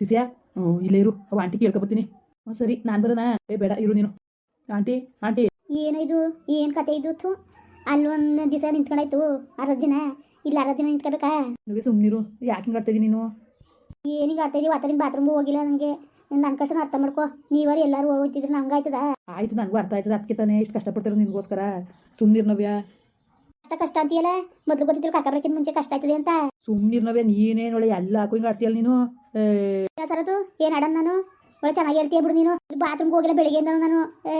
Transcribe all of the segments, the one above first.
ಸಿಸಿಯಾ? ಹ್ಞೂ ಇಲ್ಲೇ ಇರು. ಅವ ಆಂಟಿ ಕೇಳ್ಕೊಬತ್ತೀನಿ ಹ್ಞೂ ಸರಿ ನಾನು ಬರೋಣ. ಏ ಬೇಡ ಇರು ನೀನು. ಆಂಟಿ ಆಂಟಿ ಏನಿದು ಏನು ಕತೆ ಇದು? ಅಲ್ಲಿ ಅಲ್ಲೊಂದು ದಿವಸ ನಿಂತ್ಕೊಂಡಾಯ್ತು. ಅರ್ಧ ದಿನ. ಇಲ್ಲ ಅರ್ಧ ದಿನ ನಿಂತ್ಕೊಬೇಕಾ? ನೀವೇ ಸುಮ್ಮನಿರು ಯಾಕೆ ಹಿಂಗೆ ನೀನು? ಏನಿಗೆ ಆಡ್ತಾ ಇದೀವಿ ಆತನಿಗೆ ಬಾತ್ರೂಮ್ಗೆ ಹೋಗಿಲ್ಲ ನನಗೆ ನನ್ನ ಕಷ್ಟ ಅರ್ಥ ಮಾಡ್ಕೊ. ನೀವರು ಎಲ್ಲರೂ ಹೋಗ್ತಿದ್ರು ನಂಗೆ ಆಯ್ತದ? ಆಯ್ತು ನನಗೂ ಅರ್ಥ ಆಯ್ತದ. ಅದಕ್ಕೆ ತಾನೇ ಎಷ್ಟು ಕಷ್ಟಪಡ್ತಿರೋ ನಿನಗೋಸ್ಕರ. ಸುಮ್ಮನಿರು ನವ್ಯ. ಕಷ್ಟ ಕಷ್ಟ ಅಂತೀಯಲ್ಲ? ಮೊದಲು ಗೊತ್ತಿದ್ರು ಕಾಕ ಬರೋಕ್ಕಿಂತ ಮುಂಚೆ ಕಷ್ಟ ಆಯ್ತದೆ ಅಂತ. ಸುಮ್ಮನಿರು ನವ್ಯ ನೀನೇ ನೋಡಿ ಎಲ್ಲ ಹಾಕೋ ಹಿಂಗೆ ಆಡ್ತೀಯಲ್ಲ ನೀನು? ಏ ಏನೋ ಸರದು ಏನು ಆಡೋಣ ನಾನು? ಒಳ್ಳೆ ಚೆನ್ನಾಗಿ ಹೇಳ್ತೀಯ ಬಿಡು ನೀನು. ಬಾತ್ರೂಮ್ಗೆ ಹೋಗಿಲ್ಲ ಬೆಳಿಗ್ಗೆಯಿಂದ ನಾನು. ಏ,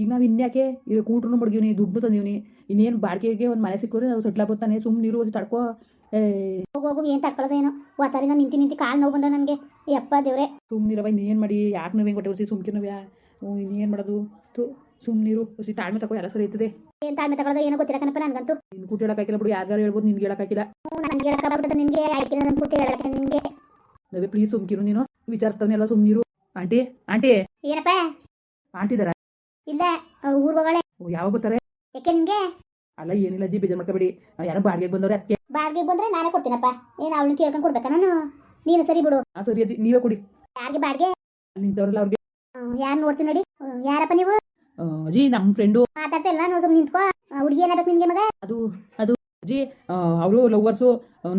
ಈಗ ನಾವು ಇನ್ಯಾಕೆ ಇದು ಕೂಟ್ರು ಮಡ್ಗಿವ್ನಿ ದುಡ್ಡು ತಂದಿವ್ನಿ. ಇನ್ನೇನು ಬಾಡಿಗೆಗೆ ಒಂದು ಮನೆ ಸಿಕ್ಕೋರಿ ನಾವು ಸುಮ್ ನೀರು ಓಸಿ ತಡ್ಕೋ. ಹೋಗಿ ಹೋಗು ಹೋಗು ಏನು ತಡ್ಕೊಳ್ಳೋದು ಏನೋ. ವಾತಾರಿಂದ ನಿಂತಿ ನಿಂತಿ ಕಾಲು ನೋವು ಬಂದ ನನಗೆ. ಯಪ್ಪ ದೇವ್ರೆ. ಸುಮ್ಮನಿರವ ಇನ್ನೇನು ಮಾಡಿ? ಯಾಕೆ ನೋವು ಹೆಂಗೆ ಕೊಟ್ಟೆ ಸುಮ್ಕಿ ನೋವ್ಯಾ? ಇನ್ನೇನು ಮಾಡೋದು? ತು ಸುಮ್ಮನಿರು ಹೊಸಿ ತಾಳ್ಮೆ ತಗೋ ಎಲ್ಲ ಸರಿ ಇರ್ತದೆ. ಏನು ತಾಳ್ಮೆ ತಗೊಳ್ಳೋದು ಏನೋ ಗೊತ್ತಿಲ್ಲ ಕಣಪ್ಪ ನನಗಂತೂ. ನಿನ್ ಕೂಟ ಹೇಳಕ್ಕಾಗಿಲ್ಲ ಬಿಡು ಯಾರ್ಯಾರು ಹೇಳ್ಬೋದು ನಿನ್ಗೆ ಹೇಳಕ್ಕಾಗಿಲ್ಲ ನನಗೆ ಹೇಳಕ್ಕಾಗ್ಬಿಟ್ಟೆ ನಿನಗೆ. ಆಯ್ಕೆ ನನ್ನ ಕೂಟ ಹೇಳಕ್ಕೆ ನಿನಗೆ. ನವೆ ಪ್ಲೀಸ್ ಸುಮ್ಕಿರು ನೀನು. ವಿಚಾರಿಸ್ತವನಿ ಸುಮ್ನಿರು. Aunty aunty. ಏನಪ್ಪ? ಆಂಟಿದಾರ? ಇಲ್ಲ ಊರ್ ಹೋಗಳೆ ಯಾವಾಗ ಬರ್ತಾರೆ? ಯಾಕೆ ಅಲ್ಲ ಏನಿಲ್ಲ ಜಿ ಬೇಜಾರ್ ಮಾಡ್ಕೋಬೇಡಿ. ಯಾರು ಬಾಡಿಗೆ ಬಂದವ್ರೆ ಅದಕ್ಕೆ ಬಾಡಿಗೆ ಬಂದ್ರೆ ನಾನೇ ಕೊಡ್ತೀನಪ್ಪ. ಏನ್ ಅವಳನ್ನ ಕೇಳ್ಕೊಂಡು ಕೊಡ್ಬೇಕಾ ನಾನು? ನೀನು ಸರಿ ಬಿಡು. ಹಾಂ ಸರಿ ಅದಿ ನೀವೇ ಕೊಡಿ. ಯಾರಿಗೆ ಬಾಡಿಗೆ? ನಿಂತವ್ರಲ್ಲ ಅವ್ರಿಗೆ. ಯಾರು ನೋಡ್ತೀನಿ ನೋಡಿ. ಯಾರಪ್ಪ ನೀವು? ಅಜಿ ನಮ್ ನಮ್ಮ ಫ್ರೆಂಡು. ಮಾತಾಡ್ತಾ ಇಲ್ಲ ನಾನು ಸುಮ್ಮನೆ ನಿಂತ್ಕೋ. ಹುಡುಗಿ ಏನಾಗಬೇಕು ನಿನ್ಗೆ ಮಗ? ಅದು ಅದು ಅಜಿ ಅವರು ಲವ್ವರ್ಸು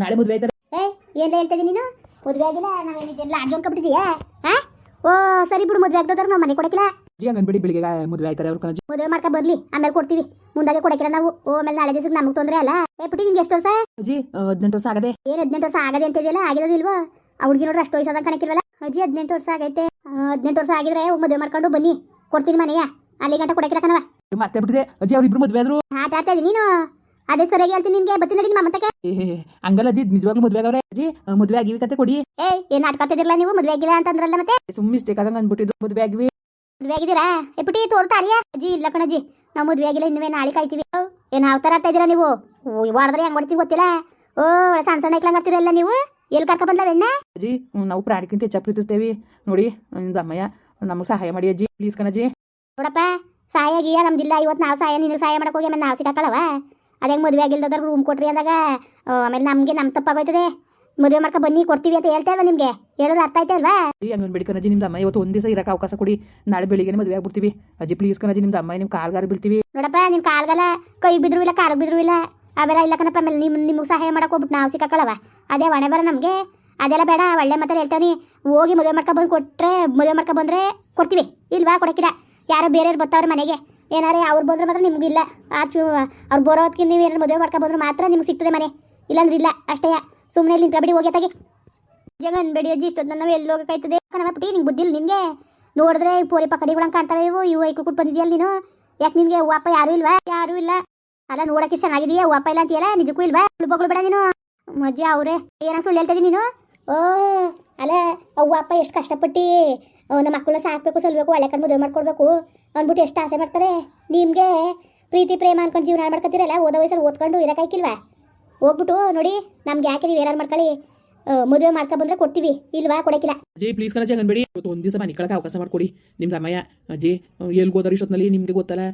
ನಾಳೆ ಮದುವೆ ಆಯ್ತಾರೆ. ಏ ಏನ್ ಹೇಳ್ತಾ ಇದೀನಿ ನೀನು? ಮದುವೆ ಆಗಿಲ್ಲ ನಾವೇನಿದ್ದೆಲ್ಲ ಲಾಡ್ಜ್ ಅನ್ಕೊಬಿಟ್ಟಿದೀಯಾ ಹಾ ಓ ಸರಿ ಬಿಡು ಮದುವೆ ಆಗ್ದೋದ್ರ ನಾವು ಮನೆ ಕೊಡಕಿಲ್ಲ ಅಜ್ಜಿ ಹಂಗೆ ಅನ್ಬೇಡಿ ಬೆಳಿಗ್ಗೆ ಮದುವೆ ಆಯ್ತಾರೆ ಅವ್ರ ಕಣಜ್ಜಿ ಮದುವೆ ಮಾಡ್ಕೊ ಬರ್ಲಿ ಆಮೇಲೆ ಕೊಡ್ತೀವಿ. ಮುಂದಾಗೆ ಕೊಡಕಿಲ್ಲ ನಾವು. ಓ ಆಮೇಲೆ ನಾಳೆ ದಿವಸಕ್ಕೆ ನಮಗೆ ತೊಂದ್ರೆ ಅಲ್ಲ. ಏ ಪುಟ್ಟಿ ನಿಮ್ಗೆ ಎಷ್ಟು ವರ್ಷ? ಅಜ್ಜಿ ಹದಿನೆಂಟು ವರ್ಷ ಆಗದೆ. ಏನ್ ಹದಿನೆಂಟು ವರ್ಷ ಆಗದೆ ಅಂತ ಇದೆಯಲ್ಲ ಆಗಿರೋದಿಲ್ವಾ ಆ ಹುಡುಗಿ ನೋಡ್ರಿ ಅಷ್ಟು ವಯಸ್ಸಾದ ಕಣಕಿಲ್ವಲ್ಲ ಅಜ್ಜಿ ಹದಿನೆಂಟು ವರ್ಷ ಆಗೈತೆ. ಹದಿನೆಂಟು ವರ್ಷ ಆಗಿದ್ರೆ ಮದುವೆ ಮಾಡ್ಕೊಂಡು ಬನ್ನಿ. ಕೊಡ್ತೀನಿ ಮನೆಯ. ಅಲ್ಲಿ ಗಂಟ ಕೊಡಕಿಲ್ಲ ಕಣವ ಮತ್ತೆ ಬಿಟ್ಟಿದೆ ಅಜ್ಜಿ ಅವ್ರಿಬ್ರು ಮದುವೆ ಆದ್ರು. ಆಟ ಆಡ್ತಾ ಇದೀನಿ ನೀನು. ಅದೇ ಸರಿಯಾಗಿ ಹೇಳ್ತೀನಿ ನಿನ್ಗೆ ಬತ್ತಿ ನಡಿ ನಿಮ್ಮ ಮತ್ತಕ್ಕೆ ಹಂಗಲ್ಲ ಅಜ್ಜಿ ನಿಜವಾಗ್ಲೂ ಮದುವೆ ಆಗವ್ರೆ ಅಜ್ಜಿ. ಮದುವೆ ಆಗಿವಿ ಕತೆ ಕೊಡಿ. ಏ ಏನ್ ನಾಟಕ ಆಡ್ತಿದಿರಲ್ಲ ನೀವು? ಮದುವೆ ಆಗಿಲ್ಲ ಅಂತಂದ್ರಲ್ಲ ಮತ್ತೆ? ಸುಮ್ಮನೆ ಮಿಸ್ಟೇಕ್ ಆಗಂಗೆ ಅಂದ್ಬಿಟ್ಟಿದ್ದು ಮದುವೆ ಆಗಿವಿ. ಮದುವೆ ಆಗಿದ್ದೀರಾ? ಏ ಪುಟಿ ತೋರ್ತಾ ಅಲಿಯಾ ಅಜ್ಜಿ ಇಲ್ಲ ಕಣಜ್ಜಿ ನಾವು ಮದುವೆ ಆಗಿಲ್ಲ ಇನ್ನುವೇ ನಾಳೆ ಕಾಯ್ತೀವಿ. ಓ, ಏನ್ ಯಾವ ಥರ ಆಡ್ತಾ ಇದ್ದೀರಾ ನೀವು? ಓ ಹೊಡೆದ್ರೆ ಹೆಂಗ್ ಹೊಡ್ತೀವಿ ಗೊತ್ತಿಲ್ಲ. ಓ ಸಣ್ಣ ಸಣ್ಣ ಇಕ್ಲಂಗ್ ಆಗ್ತಿರಲ್ಲ ನೀವು? ಎಲ್ಲಿ ಕರ್ಕ ಬಂದ್ಲ ಬೆಣ್ಣ? ಅಜ್ಜಿ ನಾವು ಪ್ರಾಣಿಕ್ಕಿಂತ ಹೆಚ್ಚಾಗಿ ಪ್ರೀತಿಸ್ತೇವೆ ನೋಡಿ ನಿಮ್ದು ಅಮ್ಮಯ್ಯ ನಮಗೆ ಸಹಾಯ ಮಾಡಿ ಅಜ್ಜಿ ಪ್ಲೀಸ್ ಕಣಜ್ಜಿ ನೋಡಪ್ಪ ಸಹಾಯ ಗೀಯ ನಮ್ದಿಲ್ಲ. ಇವತ್ತು ನಾವು ಸಹಾಯ ನೀನು ಸಹಾಯ ಮಾಡಕ್ಕೆ ಹೋಗಿ ಆಮೇಲೆ ನಾವು ಸಿಕ್ಕಾಕಳವ? ಅದೇ ಮದುವೆ ಆಗಿಲ್ದದ್ರ ರೂಮ್ ಕೊಟ್ರಿ ಅಂದಾಗ ಆಮೇಲೆ ನಮಗೆ ನಮ್ಮ ತಪ್ಪಾಗೋಯ್ತದೆ. ಮದುವೆ ಮಾಡ್ಕ ಬನ್ನಿ ಕೊಡ್ತೀವಿ ಅಂತ ಹೇಳ್ತಾ ಇಲ್ವಾ ನಿಮಗೆ? ಹೇಳೋರು ಅರ್ಥ ಆಯ್ತಾ ಅಲ್ವಾ ಅಜ್ಜಿ ಹಂಗೆ ಅನ್ಬೇಡಿ ನಿಮ್ದು ಅಮ್ಮ ಇವತ್ತು ಒಂದು ದಿವಸ ಇರಕ್ಕೆ ಅವಕಾಶ ಕೊಡಿ. ನಾಳೆ ಬೆಳಿಗ್ಗೆ ಮದುವೆ ಆಗ್ಬಿಡ್ತೀವಿ. ಅಜ್ಜಿ ಪ್ಲೀಸ್ ಕಣಜಿ ನಿಮ್ದು ಅಮ್ಮ ನಿಮ್ಮ ಕಾಲ್ಗಾರ ಬೀಳ್ತೀವಿ. ನೋಡಪ್ಪ ನಿನ್ ಕಾಲ್ಗಲ್ಲ ಕೈ ಬಿದ್ರು ಇಲ್ಲ ಕಾಲಿಗೆ ಬಿದ್ರು ಇಲ್ಲ. ಅವೆಲ್ಲ ಇಲ್ಲ ಕಣಪ್ಪ ಆಮೇಲೆ ನಿಮ್ ನಿಮ್ಗೆ ಸಹಾಯ ಮಾಡಕ್ ಹೋಗ್ಬಿಟ್ಟು ನಾವು ಸಿಕ್ಕಾಕಳವ. ಅದೇ ಒಣೆ ಬರ ನಮಗೆ. ಅದೆಲ್ಲ ಬೇಡ ಒಳ್ಳೆ ಮಾತ್ರ ಹೇಳ್ತಾನೆ ಹೋಗಿ ಮದುವೆ ಮಾಡ್ಕೊ ಬಂದು ಕೊಟ್ರೆ ಮದುವೆ ಮಾಡ್ಕೊ ಬಂದ್ರೆ ಕೊಡ್ತೀವಿ. ಇಲ್ವಾ ಕೊಡಕ್ಕಿಲ್ಲ ಯಾರೋ ಬೇರೆಯವ್ರು ಬರ್ತಾವ್ರೆ ಮನೆಗೆ. ಏನಾರೇ ಅವ್ರು ಬಂದ್ರೆ ಮಾತ್ರ ನಿಮ್ಗಿಲ್ಲ ಆಚು ಅವ್ರು ಬರೋದಕ್ಕೆ ನೀವು ಏನಾರು ಮದುವೆ ಮಾಡ್ಕೊ ಬಂದ್ರೆ ಮಾತ್ರ ನಿಮ್ಗೆ ಸಿಗ್ತದೆ ಮನೆ. ಇಲ್ಲಾಂದ್ರೆ ಇಲ್ಲ, ಅಷ್ಟೇ. ಸುಮ್ಮನೆ ಇಲ್ಲಿ ಕಬಡ್ಡಿ ಹೋಗಿ ತಾಗಿ ಜಗ ಅಜ್ಜಿ, ಇಷ್ಟೊತ್ತು ನಾವು ಎಲ್ಲಿ ಹೋಗಕ್ಕಾಯ್ತದೆ ಕಣವ ಪುಟಿ ನಿಂಗೆ ಬುದ್ಧಿಲ್ಲ ನಿನಗೆ? ನೋಡಿದ್ರೆ ಪೋರಿ ಪಕಡಿಗಳಂಗೆ ಕಾಣ್ತಾವೆ ಇವು ಇವು ಐಕ್ಳು ಕೊಟ್ಟು ಬಂದಿದೆಯಲ್ಲ ನೀನು? ಯಾಕೆ ನಿನಗೆ ಅಪ್ಪ ಯಾರು ಇಲ್ವಾ? ಯಾರು ಇಲ್ಲ. ಅಲ್ಲ ನೋಡಕ್ಕೆ ಚೆನ್ನಾಗಿದೆಯಾ ಅಪ್ಪ ಇಲ್ಲ ಅಂತೀಯಲ್ಲ? ನಿಜಕ್ಕೂ ಇಲ್ವಾ? ಬಗಳು ಬೇಡ ನೀನು. ಮಜ್ಜಿ ಅವ್ರೆ, ಏನೋ ಸುಳ್ಳು ಹೇಳ್ತಾ ನೀನು. ಓ ಅಲ್ಲ ಅವ್ವಪ್ಪ ಎಷ್ಟು ಕಷ್ಟಪಟ್ಟು ನಮ್ಮ ಮಕ್ಕಳನ್ನ ಸಾಕ್ಬೇಕು ಸಲ್ಬೇಕು ಒಳ್ಳೆ ಕಡೆ ಮದುವೆ ಮಾಡ್ಕೊಡ್ಬೇಕು. ಅಂದ್ಬಿಟ್ಟು ಎಷ್ಟು ಆಸೆ ಮಾಡ್ತಾರೆ ನಿಮಗೆ ಪ್ರೀತಿ ಪ್ರೇಮ ಅನ್ಕೊಂಡು ಜೀವನ ಮಾಡ್ಕೊತೀರಲ್ಲ ಓದೋ ವಯಸ್ಸಲ್ಲಿ ಓದ್ಕೊಂಡು ಇರೋಕ್ಕಾಯ್ಕಿಲ್ವಾ ಹೋಗ್ಬಿಟ್ಟು ನೋಡಿ ನಮ್ಗೆ ಯಾಕೆ ನೀವು ಏನಾರು ಮಾಡ್ಕೊಳ್ಳಿ. ಮದುವೆ ಮಾಡ್ಕೊ ಬಂದ್ರೆ ಕೊಡ್ತೀವಿ. ಇಲ್ವಾ ಕೊಡಕ್ಕಿಲ್ಲ. ಅಜ್ಜಿ ಪ್ಲೀಸ್ ಕಣ ಹಂಗೆ ಅನ್ಬೇಡಿ ಇವತ್ತು ಒಂದು ದಿವಸ ಮನೆ ಅವಕಾಶ ಮಾಡಿಕೊಡಿ. ನಿಮ್ಮ ಅಮ್ಮಯ್ಯ ಅಜ್ಜಿ ಎಲ್ಲಿ ಹೋದಾರ ಇಷ್ಟೊತ್ತಿನಲ್ಲಿ ನಿಮಗೆ ಗೊತ್ತಲ್ಲ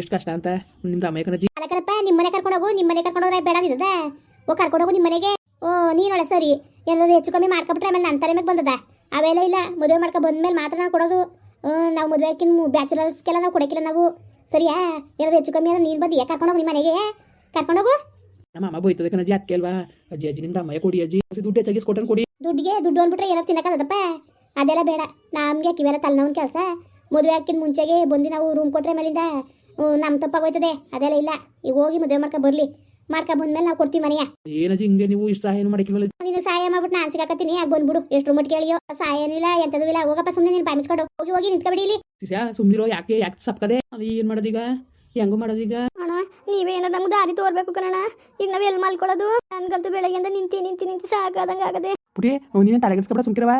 ಎಷ್ಟು ಕಷ್ಟ ಅಂತ. ನಿಮ್ದು ಅಮ್ಮಯ್ಯ ಕಣಜಿ ಅಲ್ಲ ಕಣಪ್ಪ ನಿಮ್ಮ ಮನೆ ಕರ್ಕೊಂಡೋಗು ನಿಮ್ಮ ಮನೆ ಕರ್ಕೊಂಡೋಗ್ರೆ ಬೇಡ ಇದ್ದದ ಓ ಕರ್ಕೊಂಡೋಗು ನಿಮ್ಮ ಮನೆಗೆ. ಓ ನೀನೊಳ ಸರಿ. ಏನಾದ್ರು ಹೆಚ್ಚು ಕಮ್ಮಿ ಮಾಡ್ಕೊಬಿಟ್ರೆ ಆಮೇಲೆ ನನ್ನ ತಲೆ ಮೇಲೆ ಬಂದದ. ಅವೆಲ್ಲ ಇಲ್ಲ ಮದುವೆ ಮಾಡ್ಕೊ ಬಂದ್ಮೇಲೆ ಮಾತ್ರ ನಾವು ಕೊಡೋದು. ನಾವು ಮದುವೆ ಹಾಕಿನ ಬ್ಯಾಚುಲರ್ಸ್ಗೆಲ್ಲ ನಾವು ಕೊಡಕ್ಕಿಲ್ಲ ನಾವು. ಸರಿಯಾ? ಏನಾದ್ರು ಹೆಚ್ಚು ಕಮ್ಮಿ ಅಂದ್ರೆ ನೀನು ಬಂದು ಯಾಕೆ ಕರ್ಕೊಂಡೋಗು ನಿಮ್ಮ ಮನೆಗೆ. ಕರ್ಕೊಂಡೋಗು ನಮ್ಮ ಅಮ್ಮ ಬೈತದೆ ಅಜ್ಜಿ ಅದಕ್ಕೆ ಅಲ್ವಾ? ಅಜ್ಜಿ ಅಜ್ಜಿನಿಂದ ಮಯ ಅಮ್ಮಯ್ಯ ಕೊಡಿ ಅಜ್ಜಿ. ದುಡ್ಡು ಹೆಚ್ಚಾಗಿ ಕೊಟ್ಟನ್ ಕೊಡಿ. ದುಡ್ಡಿಗೆ ದುಡ್ಡು ಅಂದ್ಬಿಟ್ರೆ ಏನಾರು ತಿನ್ನಕ್ಕದಪ್ಪ ಅದೆಲ್ಲ ಬೇಡ. ನಮಗೆ ಕಿವೆಲ್ಲ ತಲೆನೋವಿನ ಕೆಲಸ. ಮದುವೆ ಹಾಕಿದ ಮುಂಚೆಗೆ ಬಂದು ನಾವು ರೂಮ್ ಕೊಟ್ರೆ ಮೇಲಿಂದ ನಮ್ಮ ತಪ್ಪಾಗೋಯ್ತದೆ. ಅದೆಲ್ಲ ಇಲ್ಲ. ಈಗ ಹೋಗಿ ಮದುವೆ ಮಾಡ್ಕೊ ಬರಲಿ. ಮಾಡ್ಕೊ ಬಂದ್ಮೇಲೆ ನಾವು ಕೊಡ್ತೀವಿ ಮನೆಯ. ಏನಜ್ಜಿ ಹಿಂಗೆ ನೀವು ಇಷ್ಟು ಸಹಾಯ ಮಾಡಿಕೊಳ್ಳಿ ನೀನು ಸಹಾಯ ಮಾಡ್ಬಿಟ್ಟು ನಾನು ಸಿಗಾಕತ್ತೀನಿ ಯಾಕೆ ಬಂದ್ಬಿಡು. ಎಷ್ಟು ಮಟ್ಟಿಗೆ ಕೇಳಿಯೋ ಸಹಾಯ ಏನಿಲ್ಲ ಎಂತದೂ ಇಲ್ಲ. ಹೋಗಪ್ಪ ಸುಮ್ಮನೆ ನೀನು ಬಾಯಿ ಮುಚ್ಕೊಂಡು ಹೋಗಿ. ಹೋಗಿ ನಿಂತ್ಕೊಬಿಡಿ ಇಲ್ಲಿ. ಸಿಸ್ಯಾ ಸುಮ್ಮನಿರೋ ಯಾಕೆ ಯಾಕೆ ಸಪ್ಕದೆ? ಏನು ಮಾಡೋದೀಗ ಹೆಂಗೋ ಮಾಡೋದೀಗ ಅಣ್ಣ ನೀವೇನೋ ನಮ್ಗೆ ದಾರಿ ತೋರ್ಬೇಕು ಕಣಣ್ಣ. ಈಗ ನಾವು ಎಲ್ಲಿ ಮಲ್ಕೊಳ್ಳೋದು? ನನ್ಗಂತೂ ಬೆಳಗ್ಗೆಯಿಂದ ನಿಂತಿ ನಿಂತಿ ನಿಂತಿ ಸಾಕಾದಂಗೆ ಆಗದೆ. ಪುಟಿ ನೀನು ತಲೆಗೆಸ್ಕೊಬೇಡ ಸುಮ್ಕಿರವ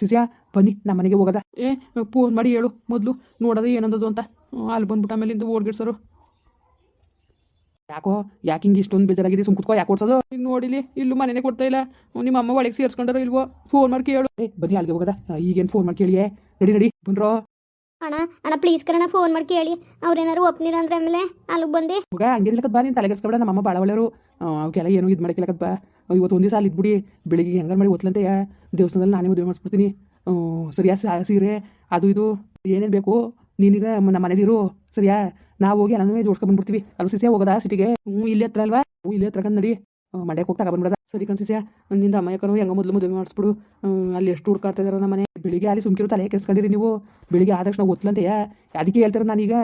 ಸಿಸ್ಯಾ ಬನ್ನಿ ನಮ್ಮ ಮನೆಗೆ ಹೋಗದ. ಏ ಫೋನ್ ಮಾಡಿ ಹೇಳು ಮೊದಲು. ನೋಡೋದು ಏನಂದದು ಅಂತ. ಅಲ್ಲಿ ಅಲ್ಲಿ ಬಂದ್ಬಿಟ್ಟು ಆಮೇಲಿಂದ ಓಡ್ಗಿಡ್ಸೋರು. ಯಾಕೋ ಯಾಕೆ ಹಿಂಗೆ ಇಷ್ಟೊಂದು ಬೇಜಾರಾಗಿದೆ? ಸುಮ್ ಕುತ್ಕೋ ಯಾಕೆ ಕೊಡ್ಸೋದು ಈಗ ನೋಡಿಲಿ ಇಲ್ಲೂ ಮನೆನೇ ಕೊಡ್ತಾ ಇಲ್ಲ. ನಿಮ್ಮ ಅಮ್ಮ ಒಳಗೆ ಸೇರ್ಸ್ಕೊಂಡಾರೋ ಇಲ್ವೋ? ಫೋನ್ ಮಾಡಿ ಕೇಳು. ಏ ಬನ್ನಿ ಅಲ್ಲಿಗೆ ಹೋಗೋದ? ಈಗೇನು ಫೋನ್ ಮಾಡಿ ಕೇಳಿಯೇ? ನಡಿ ರೆಡಿ ಬಂದ್ರೋ? ಅಣ್ಣ ಅಣ್ಣ ಪ್ಲೀಸ್ ಕರಣ ಫೋನ್ ಮಾಡಿ ಕೇಳಿ. ಅವ್ರೇನಾರು ಒಪ್ನಿರ ಅಂದ್ರೆ ಆಮೇಲೆ ಅಲ್ಲಿಗೆ ಬಂದೆ. ಮಗ ಹಂಗೇನಿಲ್ಲಕತ್ ಬಾ ನೀನು ತಲೆಗೆಸ್ಕೊಬೇಡ ನಮ್ಮ ಅಮ್ಮ ಭಾಳ ಒಳ್ಳೆಯವರು. ಅವಕ್ಕೆಲ್ಲ ಏನು ಇದು ಮಾಡಕ್ಕಿಲ್ಲಕತ್ ಬಾ. ಇವತ್ತು ಒಂದೇ ಸಾಲ ಅಲ್ಲಿ ಇದ್ಬಿಡಿ ಬೆಳಿಗ್ಗೆ ಹೆಂಗಾರು ಮಾಡಿ ಓದ್ಲಂತೆ ದೇವಸ್ಥಾನದಲ್ಲಿ ನಾನೇ ಮದುವೆ ಮಾಡಿಸ್ಬಿಡ್ತೀನಿ. ಸರಿಯಾ ಸೀರೆ ಅದು ಇದು ಏನೇನು ಬೇಕು? ನೀನೀಗ ನಮ್ಮ ಮನೇಲಿರು ಸರಿಯಾ? ನಾವು ಹೋಗಿ ಎಲ್ಲನೂ ಜೋಡ್ಸ್ಕೊಂಡ್ ಬಂದ್ಬಿಡ್ತೀವಿ. ಅಲ್ಲಿ ಸಿಸಿಯ, ಹೋಗೋದಾ ಸಿಟಿಗೆ? ಹ್ಞೂ ಇಲ್ಲಿ ಹತ್ರ ಅಲ್ವಾ? ಹ್ಞೂ ಇಲ್ಲಿ ಹತ್ರ ನಡಿ. ಮಂಡ್ಯಕ್ಕೆ ಹೋಗಿ ತಗೊಬಂದ್ಬಿಡದ ಸರಿ ಕನ್ಸಿಸ್ಯ ನಿಂದ ಅಮ್ಮಯ್ಯಕರು ಹೆಂಗ ಮೊದಲು ಮದುವೆ ಮಾಡಿಸ್ಬಿಡು. ಅಲ್ಲಿ ಎಷ್ಟು ಹುಡ್ಕಾಡ್ತಾ ಇದಾರೋ ನಮ್ಮ ಮನೆ. ಬೆಳಿಗ್ಗೆ ಅಲ್ಲಿ ಸುಮ್ಕಿರು ತಲೆ ಕೆಡ್ಸ್ಕೊಂಡಿರಿ ನೀವು. ಬೆಳಿಗ್ಗೆ ಆದ ತಕ್ಷಣ ಗೊತ್ತಲಂತೆಯ ಅದಕ್ಕೆ ಹೇಳ್ತಾರೆ ನಾನೀಗ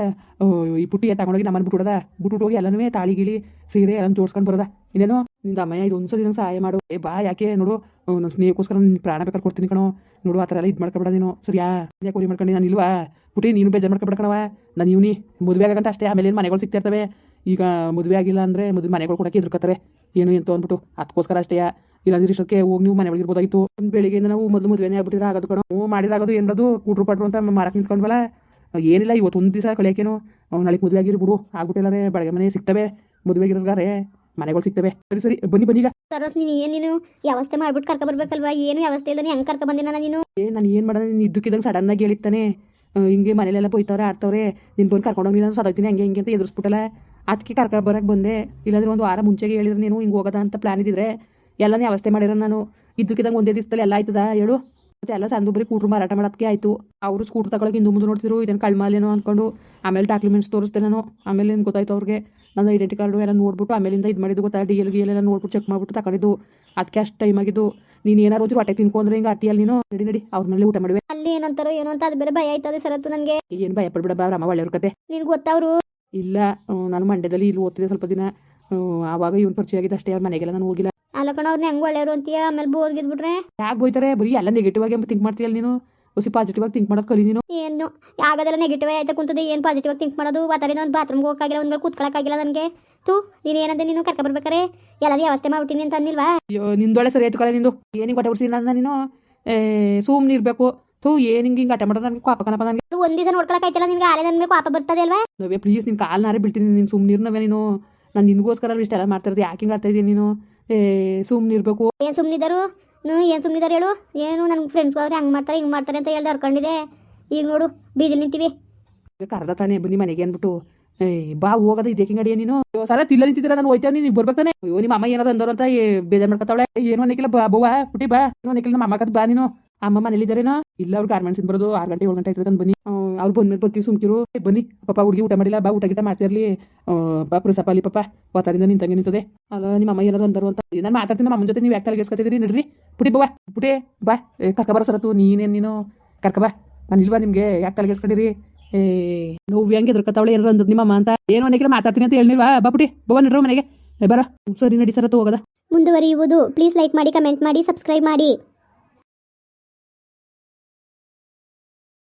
ಈ ಪುಟ್ಟಿ ತಗೊಂಡೋಗಿ ನಮ್ಮನ್ನು ಬಿಟ್ಬಿಡದ ಬಿಟ್ಬಿಟ್ಟು ಹೋಗಿ ಎಲ್ಲನೂ ತಾಳಿ ಗಿಳಿ, ಸೀರೆ ಎಲ್ಲ ಜೋಡ್ಸ್ಕೊಂಡು ಬರೋದ? ಇನ್ನೇನು? ನಿಂದ ಅಮ್ಮಯ್ಯ ಇದು ಒಂದ್ಸತಿ ನಂಗೆ ಸಹಾಯ ಮಾಡು. ಏ, ಬಾ ಯಾಕೆ? ನೋಡು ನನ್ನ ಸ್ನೇಹಕ್ಕೋಸ್ಕರ ನಿನ್ನ ಪ್ರಾಣ ಬೇಕಾದ್ರೆ ಕೊಡ್ತೀನಿ ಕಣೋ. ನೋಡು, ಆ ಥರ ಎಲ್ಲ ಇದು ಮಾಡ್ಕೊಬೇಡ ನೀನು. ಸರಿಯಾ? ಯಾಕೆ ಕೊರಿ ಮಾಡ್ಕೊಂಡು? ನಾನು ಇಲ್ವಾ? ಪುಟಿ ನೀನು ಬೇಜಾರು ಮಾಡ್ಕೊಬೇಡ ಕಣವ ನಾನು ಇವನಿ ಮದುವೆ ಆಗಂತ ಅಷ್ಟೇ ಆಮೇಲೆ ಏನು ಮನೆಗಳು ಸಿಕ್ತಿರ್ತವೆ ಇರ್ತವೆ ಈಗ ಮದುವೆ ಆಗಿಲ್ಲ ಅಂದರೆ ಮದುವೆ ಮನೆಗಳು ಕೊಡೋಕೆ ಎದುರ್ಕೋತಾರೆ ಏನು ಎಂತ ಅಂದ್ಬಿಟ್ಟು ಅದಕ್ಕೋಸ್ಕರ ಅಷ್ಟೇ. ಇಲ್ಲಾಂದ್ರೆ ಇಷ್ಟಕ್ಕೆ ಹೋಗಿ ನೀವು ಮನೆ ಒಳಗಿರ್ಬೋದಾಗಿತ್ತು ಬೆಳಿಗ್ಗೆಯಿಂದ ನಾವು ಮೊದಲು ಮದುವೆನೇ ಆಗ್ಬಿಟ್ಟಿದ್ರೆ ಆಗೋದು ಕಣೋ. ಹ್ಞೂ ಮಾಡಿದಾಗೋದು ಏನದು ಕೂಟ್ರು ಪಟ್ರು ಅಂತ ಮಾರಕ್ಕೆ ನಿಂತ್ಕೊಂಡ್ವಲ್ಲ? ಏನಿಲ್ಲ ಇವತ್ತು ಒಂದು ದಿವಸ ಕಳಿಯೋಕೇನು ನಾಳೆ ಮದುವೆ ಆಗಿರ್ಬಿಡು ಆಗ್ಬಿಟ್ಟಿಲ್ಲಾರೆ ಬೆಳಗ್ಗೆ ಮನೆ ಸಿಗ್ತವೆ. ಮದುವೆ ಆಗಿರೋಗಾರೆ ಮನೆಗಳು ಸಿಗ್ತವೆ. ಸರಿ ಸರಿ ಬನ್ನಿ ಬನ್ನಿ ಈಗ. ಸರೋತ್ ನೀನು ಏನು ನೀನು? ವ್ಯವಸ್ಥೆ ಮಾಡ್ಬಿಟ್ಟು ಕರ್ಕೊ ಬರ್ಬೇಕಲ್ವಾ? ಏನು ವ್ಯವಸ್ಥೆ ಇಲ್ಲ ಹೆಂಗೆ ಕರ್ಕೊ ಬಂದಿನ ನೀನು ಏ ನಾನು ಏನು ಮಾಡೋದು ನೀನು ಇದ್ದಕ್ಕಿದ್ದಂಗೆ ಸಡನ್ನಾಗಿ ಹೇಳಿತ್ತಾನೆ ಹಿಂಗೆ ಮನೇಲೆಲ್ಲ ಬೈತವ್ರೆ, ಆಡ್ತವ್ರೆ ನಿನ್ನ ಬಂದು ಕರ್ಕೊಂಡೋಗಿ ನಾನು ಸದೋಗ್ತೀನಿ ಹಂಗೆ ಹಿಂಗೆ ಅಂತ ಎದುರಿಸ್ಬಿಟ್ಟಲ್ಲ ಅದಕ್ಕೆ ಕರ್ಕೊಂಡು ಬರೋಕೆ ಬಂದೆ. ಇಲ್ಲಾಂದ್ರೆ ಒಂದು ವಾರ ಮುಂಚೆಗೆ ಹೇಳಿದ್ರೆ, ನೀನು ಹಿಂಗೆ ಹೋಗೋದ ಅಂತ ಪ್ಲಾನ್ ಇದ್ದಿದ್ರೆ, ಎಲ್ಲನೇ ವ್ಯವಸ್ಥೆ ಮಾಡಿರೋ ನಾನು. ಇದ್ದಕ್ಕಿದ್ದಂಗೆ ಒಂದೇ ದಿವಸದಲ್ಲಿ ಎಲ್ಲ ಆಯ್ತದ? ಹೇಳು. ಎಲ್ಲ ಸಂದು ಬರೀ ಕೂಟ್ರು ಮಾರಾಟ ಮಾಡೋದಕ್ಕೆ ಆಯಿತು. ಅವರು ಸ್ಕೂಟ್ರ್ ತಗೊಳಕ್ಕೆ ಹಿಂದೂ ಮುಂದೆ ನೋಡ್ತಿದ್ರು ಇದನ್ನು ಕಳ್ಮಾಲೇನೋ ಅಂದ್ಕೊಂಡು ಆಮೇಲೆ ಡಾಕ್ಯುಮೆಂಟ್ಸ್ ತೋರಿಸ್ತೇನೆ ನಾನು. ಆಮೇಲೆ ಏನು ಗೊತ್ತಾಯ್ತು ಅವ್ರಿಗೆ? ನನ್ನ ಐಡೆಂಟಿ ಕಾರ್ಡು ಎಲ್ಲ ನೋಡ್ಬಿಟ್ಟು ಆಮೇಲಿಂದ ಇದು ಮಾಡಿದ್ದು ಗೊತ್ತಾ? ಡಿ ಎಲ್ ಗಿ ಎಲ್ಲ ನೋಡ್ಬಿಟ್ಟು ಚೆಕ್ ಮಾಡ್ಬಿಟ್ಟು ತಗೊಂಡಿದ್ದು. ಅದಕ್ಕೆ ಅಷ್ಟು ಟೈಮ್ ಆಗಿದ್ದು. ನೀನು ಏನಾರು ಹೋದ್ರು ಹೊಟ್ಟೆ ತಿನ್ಕೊಂಡ್ರೆ ಹಿಂಗೆ ಅಟ್ಟಿಯಲ್ಲಿ ನೀನು? ನಡಿ ನಡಿ. ಅವ್ರ ಮೇಲೆ ಊಟ ಮಾಡುವೆ. ಅಲ್ಲಿ ಏನಂತಾರೋ ಏನೋ ಅಂತ ಅದು ಬೇರೆ ಭಯ ಆಯ್ತದೆ ಸರತ್ತು ನನಗೆ. ಏನು ಭಯ ಪಡ್ಬೇಡ ಬಾ ರಮ್ಮ ಒಳ್ಳೆಯವ್ರ ಕತೆ. ನಿನ್ಗೆ ಗೊತ್ತವ್ರು? ಇಲ್ಲ ನಾನು ಮಂಡ್ಯದಲ್ಲಿ ಇಲ್ಲಿ ಓದ್ತಿದ್ದೆ ಸ್ವಲ್ಪ ದಿನ. ಆವಾಗ ಇವನು ಪರಿಚಯ ಆಗಿದ್ದು ಅಷ್ಟೇ ಅವ್ರ ಮನೆಗೆಲ್ಲ ನಾನು ಹೋಗಿಲ್ಲ. ಅಲ್ಲ ಕಣ ಅವ್ರನ್ನ ಹೆಂಗೆ ಒಳ್ಳೆಯವರು ಅಂತೀಯ? ಆಮೇಲೆ ಬೋದ್ಗಿದ್ಬಿಟ್ರೆ ಯಾಕೆ ಬೋಯ್ತಾರೆ ಬರೀ ಎಲ್ಲ ನೆಗೆಟಿವ್ ಆಗಿ ಥಿಂಕ್ ಮಾಡ್ತೀಯಲ್ಲ ನೀನು? ಹೊಸಿ ಪಾಸಿಟಿವ್ ಆಗಿ ಥಿಂಕ್ ಮಾಡೋದು ಕಲಿ ನೀನು? ಏನು? ಆಗೋದೆಲ್ಲ ನೆಗೆಟಿವ್ ಆಯ್ತಾ ಕುಂತದೆ ಏನು ಪಾಸಿಟಿವ್ ಆಗಿ ಥಿಂಕ್ ಮಾಡೋದು? ಬಾತಾರೆ ನಾನು ಬಾತ್ರೂಮ್ಗೆ ಹೋಗಕ್ಕಾಗಿಲ್ಲ ಒಂದು ಕೂತ್ಕೊಳಕ್ಕಾಗಿಲ್ಲ ನನಗೆ. ತೂ ನೀನು ಏನಂದೆ ನೀನು? ಕರ್ಕ ಬರ್ಬೇಕಾರೆ? ಎಲ್ಲರೂ ವ್ಯವಸ್ಥೆ ಮಾಡ್ಬಿಟ್ಟಿನಿ ಅಂತ ಅಂದಿಲ್ವಾ ಅಯ್ಯೋ ನಿಂದೊಳೆ ಸರಿ ಆಯ್ತು ಕಲ ನಿಂದು. ಏನಿಗೆ ಹೊಟ್ಟೆ ಉಡ್ಸಿ ನಾನು ನೀನು? ಸುಮ್ಮನೆ ಇರಬೇಕು. ಥೂ ಏನು ಹಿಂಗೆ ಹಿಂಗೆ ಆಟ ಮಾಡೋದು ನನಗೆ ಕಾಪ ಕಣಪ್ಪ ನನಗೆ. ಒಂದು ದಿವಸ ನೋಡ್ಕೊಳಕ್ಕಾಯ್ತಲ್ಲ ನಿನ್ಗೆ? ಆಲೆ ನನ್ನ ಮೇಲೆ ಪಾಪ ಬರ್ತದೆ ಅಲ್ವಾ ನೋವೇ ಪ್ಲೀಸ್ ನಿನ್ನ ಕಾಲು ನಾರೇ ಬಿಡ್ತೀನಿ ನೀನು ಸುಮ್ಮನೆ ಇರ್ನವೆ ನೀನು. ನಾನು ನಿನಗೋಸ್ಕರ ಇಷ್ಟೆಲ್ಲ ಮಾಡ್ತಾ ಇರೋದು ಯಾಕೆ ಹಿಂಗೆ ಆಡ್ತಾ ಇದ್ದೀನಿ ನೀನು? ಏ ಸುಮ್ನಿ ಇರ್ಬೇಕು. ಏನು ಸುಮ್ನಿದಾರು ಏನ್ ಏನು ಸುಮ್ಮನಿದ್ದಾರೆ ಹೇಳು? ಏನು ನನ್ ಫ್ರೆಂಡ್ಸ್ ಅವ್ರು ಹಂಗೆ ಮಾಡ್ತಾರೆ ಹಿಂಗೆ ಮಾಡ್ತಾರೆ ಅಂತ ಹೇಳ್ದ ಹರ್ಕೊಂಡಿದೆ ಈಗ ನೋಡು ಬೀದಿಲಿ ನಿಂತೀವಿ. ಕರೆದ ತಾನೆ ಬನ್ನಿ ಮನೆಗೆ ಅಂದ್ಬಿಟ್ಟು. ಏ ಬಾ ಹೋಗದ ಇದಕ್ಕೆ ಗಡಿಯ ನೀನು. ಸರ ತಿಲ್ಲ ನಿಂತಿದ್ದೀರ? ನಾನು ಹೋಯ್ತಾವ ನೀನು ಬರ್ಬೇಕಾನೆ ಅಯ್ಯೋ ನಿಮ್ಮ ಅಮ್ಮ ಏನಾರು ಅಂದವ್ರು ಅಂತ ಬೇಜಾರ್ ಮಾಡ್ಕೊತಾವಳೆ? ಏನು ಅನ್ನಕ್ಕಿಲ್ಲ ಬಾ ಬುವಾ ಪುಟಿ ಬಾ. ಏನು ಅನ್ನಕ್ಕಿಲ್ಲ ನಮ್ಮ ಅಮ್ಮ ಕತ್ ಬಾ ನೀನು. ಅಮ್ಮ ಮನೇಲಿದ್ದಾರೇನಾ? ಇಲ್ಲ, ಅವ್ರು ಗಾರ್ಮೆಂಟ್ಸ್ ಬರೋದು, ಆರು ಗಂಟೆ, ಏಳು ಗಂಟೆ ಆಯ್ತದೆ ಬನ್ನಿ. ಅವ್ರು ಬಂದ್ಮೇಲೆ ಬರ್ತೀವಿ ಸುಮ್ಕಿರು. ಬನ್ನಿ, ಪಾಪ ಹುಡುಗಿ ಊಟ ಮಾಡಿಲ್ಲ, ಬಾ ಊಟ ಗಿಟ ಮಾಡ್ತಿರ್ಲಿ ಬಾ ಪ್ರಸಪ್ಪ ಅಲ್ಲಿ ಪಾಪ. ವಾತಾರಿಂದ ನಿಂತಂಗೆ ನಿಂತದೆ. ಅಲ್ಲ, ನಿಮ್ಮ ಅಮ್ಮ ಏನಾರು ಅಂದರು ಅಂತ. ನಾನು ಮಾತಾಡ್ತೀನಿ, ನಮ್ಮ ಅಮ್ಮನ ಜೊತೆ ನೀವು ಯಾಕೆ ತಲೆಗೆಡ್ಸ್ಕೊತಿದ್ರಿ ನಡ್ರಿ. ಪುಟಿ ಬಾ ಪುಟಿ ಬಾ. ಕರ್ಕ ಬರೋ ಸರತು ನೀನೇನು ನೀನು? ಕರ್ಕ ಬಾ. ನಾನು ಇಲ್ವಾ ನಿಮಗೆ? ಯಾಕೆ ತಲೆಗೆಡ್ಸ್ಕೊಂಡಿರಿ ಏ, ನೋವು ಹೆಂಗೆ ದೊರಕತ್ತಾವಳೆ ಏನಾರು ನಿಮ್ಮ ಅಮ್ಮ ಅಂತ. ಏನು ಅನ್ನಕ್ಕಿಲ್ಲ ಮಾತಾಡ್ತೀನಿ ಅಂತ ಹೇಳಿಲ್ವಾ ಬಾ ಪುಟಿ ಬವಾ ನಡ್ರೋ ಮನೆಗೆ. ಬರ. ಸರಿ, ನಡಿ ಸರತು ಹೋಗದ. ಮುಂದುವರಿಯುವುದು. ಪ್ಲೀಸ್ ಲೈಕ್ ಮಾಡಿ ಕಮೆಂಟ್ ಮಾಡಿ ಸಬ್ಸ್ಕ್ರೈಬ್ ಮಾಡಿ.